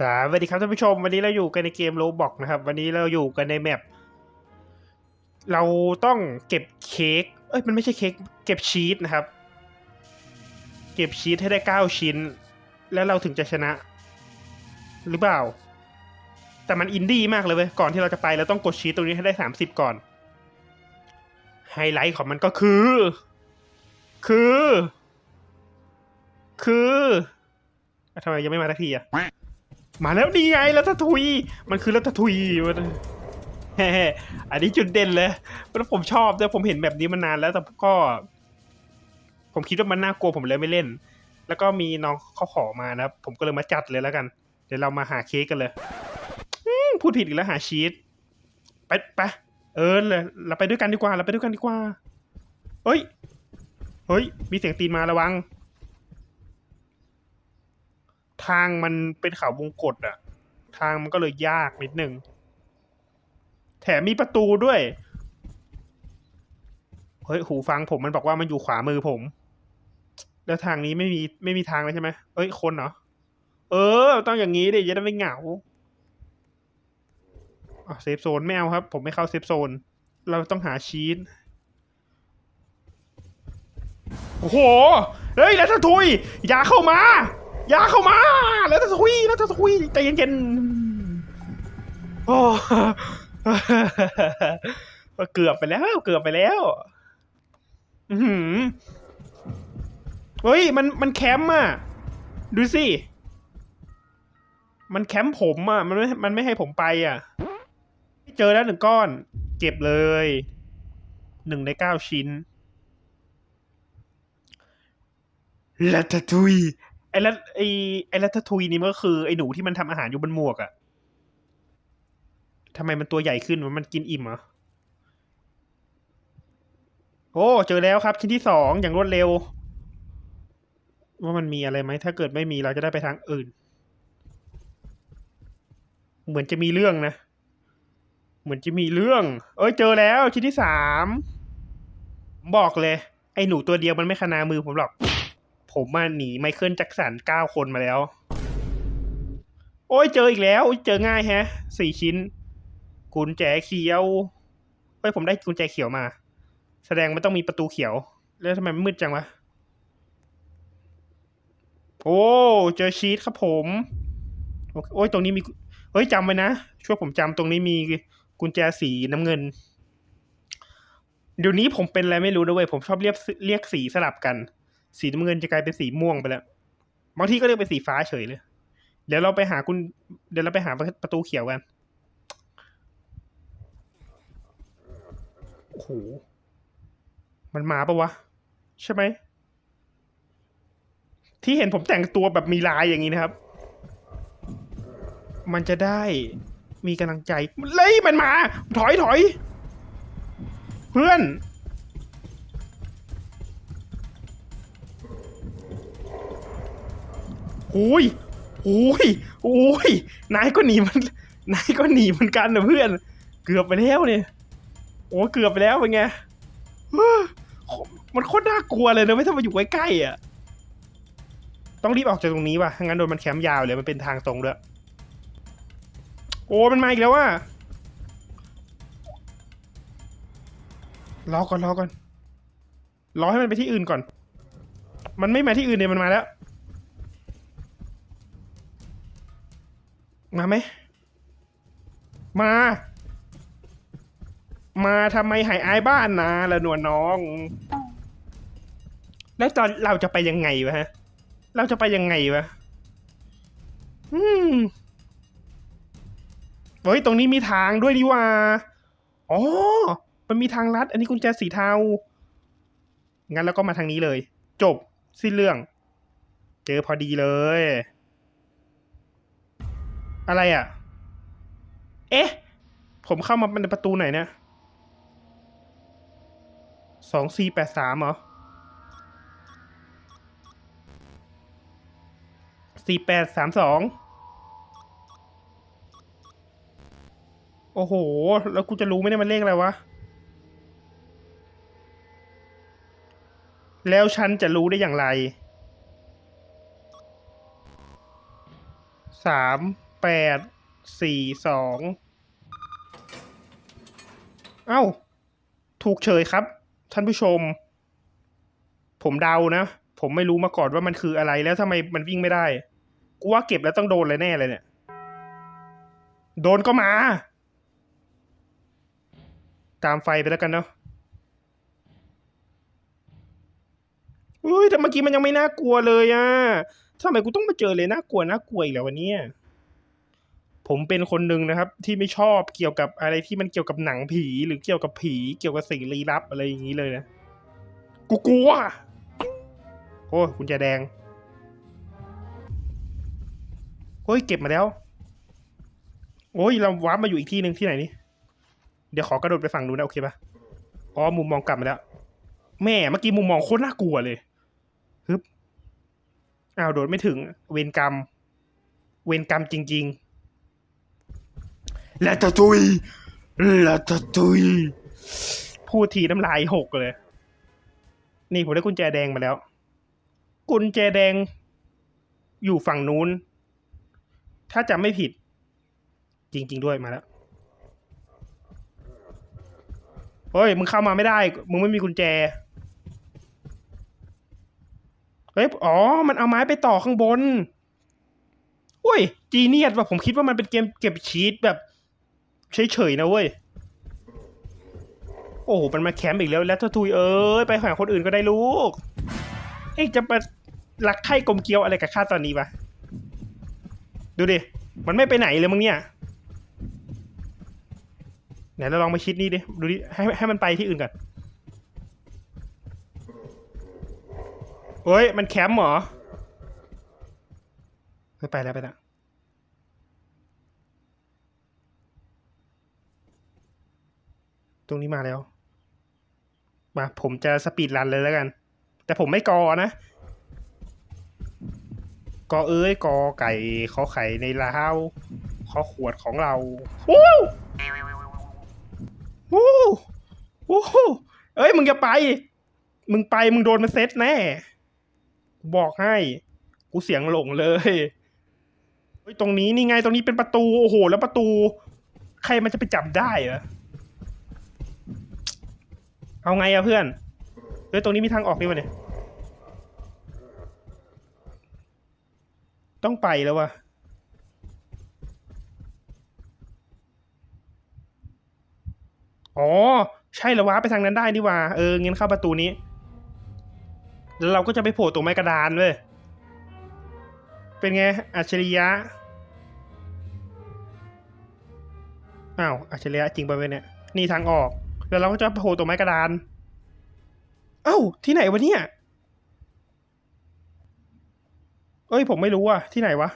สวัสดีครับท่านผู้ชม วันนี้เราอยู่กันในเกมโลบอกนะครับ วันนี้เราอยู่กันในแมปเราต้องเก็บเค้กเอ้ยมันไม่ใช่เค้กเก็บชีสนะครับ เก็บชีสให้ได้เก้าชิ้น แล้วเราถึงจะชนะ หรือเปล่า แต่มันอินดี้มากเลยเว้ยก่อนที่เราจะไปเราต้องกดชีสตรงนี้ให้ได้สามสิบก่อนไฮไลท์ของมันก็คือ คือ คือทำไมยังไม่มาสักทีอะ มาแล้วนี่ไงรัตทุย มันคือรัตทุยมันแฮ่ๆอันนี้จุดเด่นเลยแล้วผมชอบด้วยผมเห็นแบบนี้มานานแล้วแต่ก็ ผมคิดว่ามันน่ากลัวผมเลยไม่เล่น แล้วก็มีน้องเขาขอมานะครับผมก็เลยมาจัดเลยแล้วกัน เดี๋ยวเรามาหาเค้กกันเลยพูดผิดอีกแล้วหาชีสไปไปเออเลยเราไปด้วยกันดีกว่า เราไปด้วยกันดีกว่า เฮ้ย เฮ้ย มีเสียงตีนมาระวัง ทางมันเป็นเขาวงกฏอะทางมันก็เลยยากนิดนึง แถมมีประตูด้วย เฮ้ย หูฟังผมมันบอกว่ามันอยู่ขวามือผม แล้วทางนี้ไม่มีไม่มีทางเลยใช่ไหมเอ้ย คนเหรอ เออ ต้องอย่างนี้ดิจะได้ไม่เหงาอะเซฟโซนไม่เอาครับ ผมไม่เข้าเซฟโซน เราต้องหาชีสโอ้โห เฮ้ยแล้วถ้าทุย อย่าเข้ามา อย่าเข้ามา แล้วถ้าทุยแล้วถ้าทุยใจเย็นๆโอ้เกือบไปแล้ว เกือบไปแล้วอือหือเฮ้ย มันมันแคมป์อะ ดูสิ มันแคมป์ผมอะ มันไม่ มันไม่ให้ผมไปอะ เจอแล้วหนึ่งก้อน เก็บเลย หนึ่งในเก้าชิ้นลัตตาทุย ไอ้และไอ้ไอ้ลัตตาทุยนี่มันก็คือไอ้หนูที่มันทำอาหารอยู่บนหมวกอะทำไมมันตัวใหญ่ขึ้นวะมันกินอิ่มเหรอโอ้เจอแล้วครับ ชิ้นที่สองอย่างรวดเร็ว ว่ามันมีอะไรไหมถ้าเกิดไม่มีเราจะได้ไปทางอื่น เหมือนจะมีเรื่องนะ เหมือนจะมีเรื่อง เอ้ยเจอแล้วชิ้นที่สามบอกเลย ไอ้หนูตัวเดียวมันไม่ขนามือผมหรอก ผมมาหนีไมเคิลแจ็คสันเก้าคนมาแล้ว โอ้ยเจออีกแล้วเจอง่ายแฮะสี่ชิ้น กุญแจเขียวเฮ้ยผมได้กุญแจเขียวมา แสดงมันต้องมีประตูเขียว แล้วทำไมมืดจังวะโอ้เจอชีสครับผมโอเคโอ้ยตรงนี้มีเฮ้ยจำไว้นะช่วยผมจำตรงนี้มีกุญแจสีน้ำเงิน เดี๋ยวนี้ผมเป็นอะไรไม่รู้นะเว้ยผมชอบเรียกเรียกสีสลับกัน สีน้ำเงินจะกลายเป็นสีม่วงไปแล้วบางทีก็เรียกเป็นสีฟ้าเฉยเลย เดี๋ยวเราไปหาคุณ เดี๋ยวเราไปหาประตูเขียวกันโอ้โหมันมาปะวะ ใช่ไหม ที่เห็นผมแต่งตัวแบบมีลายอย่างนี้นะครับ มันจะได้มีกำลังใจ เลยมันมา ถอยถอย เพื่อน อ้ยโอ้ยโอ้ยนายก็หนีมัน นายก็หนีเหมือนกันนะเพื่อน เกือบไปแล้วเนี่ย โอ้เกือบไปแล้วเป็นไงมันโคตรน่ากลัวเลยนะไม่ถ้ามาอยู่ใกล้ๆอะ ต้องรีบออกจากตรงนี้ว่ะงั้นโดนมันแคมป์ยาวเลยมันเป็นทางตรงด้วย โอ้มันมาอีกแล้วว่ะรอก่อนรอก่อนรอให้มันไปที่อื่นก่อน มันไม่มาที่อื่นเนี่ยมันมาแล้ว มาไหม มา มาทำไมหายอายบ้านนะละหนวลน้อง แล้วตอนเราจะไปยังไงวะฮะ เราจะไปยังไงวะ อืมเฮ้ยตรงนี้มีทางด้วยดีว่า อ๋อ มันมีทางลัด อันนี้กุญแจสีเทา งั้นเราก็มาทางนี้เลย จบ สิ้นเรื่อง เจอพอดีเลย อะไรอะ เอ๊ะ ผมเข้ามาในประตูไหนเนี่ยสองสี่แปดสามเหรอสี่แปดสามสองโอ้โห แล้วกูจะรู้ไหมเนี่ยมันเลขอะไรวะ แล้วฉันจะรู้ได้อย่างไรสาม แปดสี่สองเอ้า ถูกเฉยครับ ท่านผู้ชม ผมเดานะ ผมไม่รู้มาก่อนว่ามันคืออะไรแล้วทำไมมันวิ่งไม่ได้ กูว่าเก็บแล้วต้องโดนเลยแน่เลยเนี่ย โดนก็มา ตามไฟไปแล้วกันเนาะอุ้ยแต่เมื่อกี้มันยังไม่น่ากลัวเลยอะทำไมกูต้องมาเจอเลยน่ากลัวน่ากลัวอีกแล้ววันนี้ ผมเป็นคนหนึ่งนะครับ ที่ไม่ชอบเกี่ยวกับอะไรที่มันเกี่ยวกับหนังผีหรือเกี่ยวกับผี เกี่ยวกับสิ่งลี้ลับอะไรอย่างนี้เลยนะกูกลัวโอ้ยกุญแจแดงโอ้ยเก็บมาแล้ว โอ้ยเราวาร์ปมาอยู่อีกที่หนึ่งที่ไหนนี่เดี๋ยวขอกระโดดไปฝั่งนู้นนะโอเคปะอ๋อมุมมองกลับมาแล้ว แม่เมื่อกี้มุมมองโคตรน่ากลัวเลยฮึบอ้าวโดดไม่ถึง เวรกรรม เวรกรรมจริง ๆ ละตะตุยและตะตุยพูดทีน้ำลายหกเลย นี่ผมได้กุญแจแดงมาแล้ว กุญแจแดงอยู่ฝั่งนู้น ถ้าจำไม่ผิด จริง ๆ ด้วยมาแล้วเฮ้ย มึงเข้ามาไม่ได้ มึงไม่มีกุญแจ เฮ้ย อ๋อ มันเอาไม้ไปต่อข้างบน อุ้ย จีเนียสว่ะผมคิดว่ามันเป็นเกมเก็บชีตแบบ เฉยๆนะเว้ย โอ้โหมันมาแคมป์อีกแล้วแล้วถ้าทุยเอ้ยไปหาคนอื่นก็ได้ลูก เอ้จะมารักใคร่กลมเกลียวอะไรกับข้าตอนนี้วะดูดิ มันไม่ไปไหนเลยมึงเนี่ย ไหนเราลองมาชิดนี่ดิ ดูดิ ให้ให้มันไปที่อื่นก่อนเฮ้ย มันแคมป์เหรอไม่ไปแล้วไปแล้ว ตรงนี้มาแล้ว มาผมจะสปีดรันเลยแล้วกัน แต่ผมไม่กอนะ กอเอ้ยกอไก่ขอไข่ในลาวขอขวดของเราวู้วู้วู้เอ้ย มึงอย่าไป มึงไปมึงโดนมันเซตแน่ บอกให้ กูเสียงหลงเลยเฮ้ยตรงนี้นี่ไงตรงนี้เป็นประตู โอ้โห แล้วประตู ใครมันจะไปจับได้เหรอ เอาไงอะเพื่อนเฮ้ยตรงนี้มีทางออกนี่วะเนี่ย ต้องไปแล้ววะอ๋อ ใช่แล้ววะไปทางนั้นได้นี่วะเออเงั้นเข้าประตูนี้ แล้วเราก็จะไปโผล่ตรงไม้กระดานเว้ยเป็นไง อัจฉริยะ อ้าว อัจฉริยะจริงไปเว้ยเนี่ย นี่ทางออก แล้วเราก็จะโผล่ตรงไม้กระดาน เอ้า ที่ไหนวะเนี่ย เอ้ย ผมไม่รู้อะที่ไหนวะ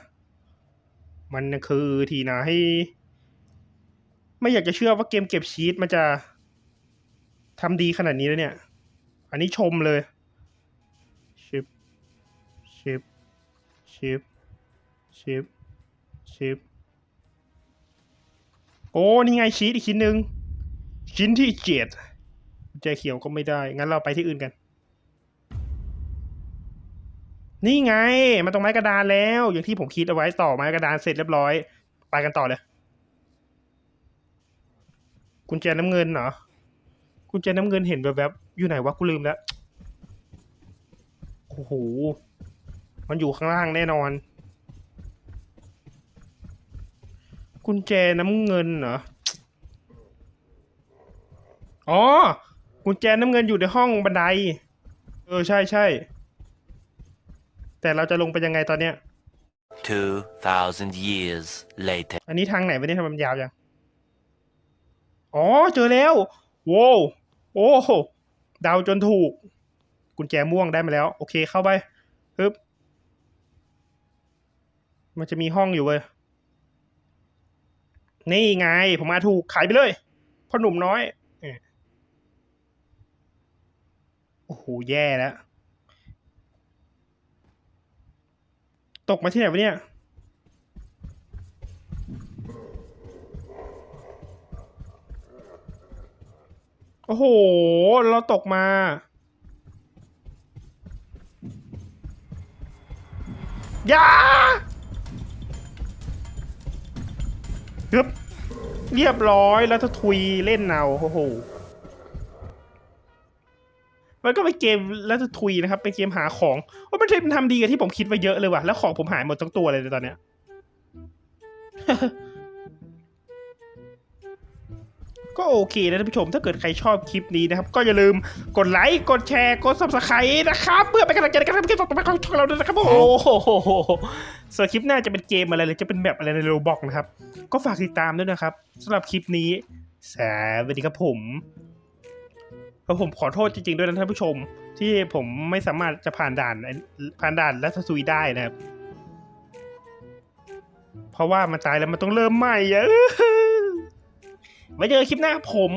มันคือที่ไหนไม่อยากจะเชื่อว่าเกมเก็บชีตมันจะทำดีขนาดนี้แล้วเนี่ย อันนี้ชมเลย ชิป ชิป ชิป ชิป ชิป โอ้ นี่ไงชีตอีกชิ้นหนึ่ง ชิ้นที่เจ็ดใจเขียวก็ไม่ได้ งั้นเราไปที่อื่นกัน นี่ไง มาตรงไม้กระดานแล้ว อย่างที่ผมคิดเอาไว้ต่อไม้กระดานเสร็จเรียบร้อย ไปกันต่อเลย กุญแจน้ำเงินเหรอ กุญแจน้ำเงินเห็นแบบแบบๆ อยู่ไหนวะ กูลืมแล้ว โอ้โห มันอยู่ข้างล่างแน่นอน กุญแจน้ำเงินเหรอ อ๋อ กุญแจน้ำเงินอยู่ในห้องบันได เออ ใช่ใช่ แต่เราจะลงไปยังไงตอนเนี้ย 2,000 years later. อันนี้ทางไหนไม่ได้ทำมันยาวยัง อ๋อ เจอแล้วโว้วโอ้โหเดาจนถูก กุญแจม่วงได้มาแล้ว โอเคเข้าไปปึ๊บ มันจะมีห้องอยู่เว้ย นี่ไง ผมมาถูกขายไปเลยพ่อหนุ่มน้อยเออ โอ้โห แย่แล้ว ตกมาที่ไหนวะเนี่ย โอ้โห เราตกมาอย่าเรียบร้อยแล้วถ้าทุยเล่นเอาโอ้โห มันก็เป็นเกมแล้วจะทุยนะครับ เป็นเกมหาของว่ามันทำดีกับที่ผมคิดไว้เยอะเลยว่ะ แล้วของผมหายหมดทั้งตัวเลยในตอนเนี้ยก็โอเคนะท่านผู้ชม ถ้าเกิดใครชอบคลิปนี้นะครับ ก็อย่าลืมกดไลค์ กดแชร์ กด subscribe นะครับ เพื่อเป็นกำลังใจในการทำคลิปต่อไปของช่องเราด้วยนะครับ โอ้โหส่วนคลิปหน้าจะเป็นเกมอะไรหรือจะเป็นแบบอะไรในโรบอกนะครับ ก็ฝากติดตามด้วยนะครับสำหรับคลิปนี้สวัสดีครับผม แล้วผมขอโทษจริงๆด้วยนะท่านผู้ชม ที่ผมไม่สามารถจะผ่านด่านผ่านด่านและสซุยได้นะครับ เพราะว่ามันตายแล้วมันต้องเริ่มใหม่อะไว้เจอคลิปหน้าผม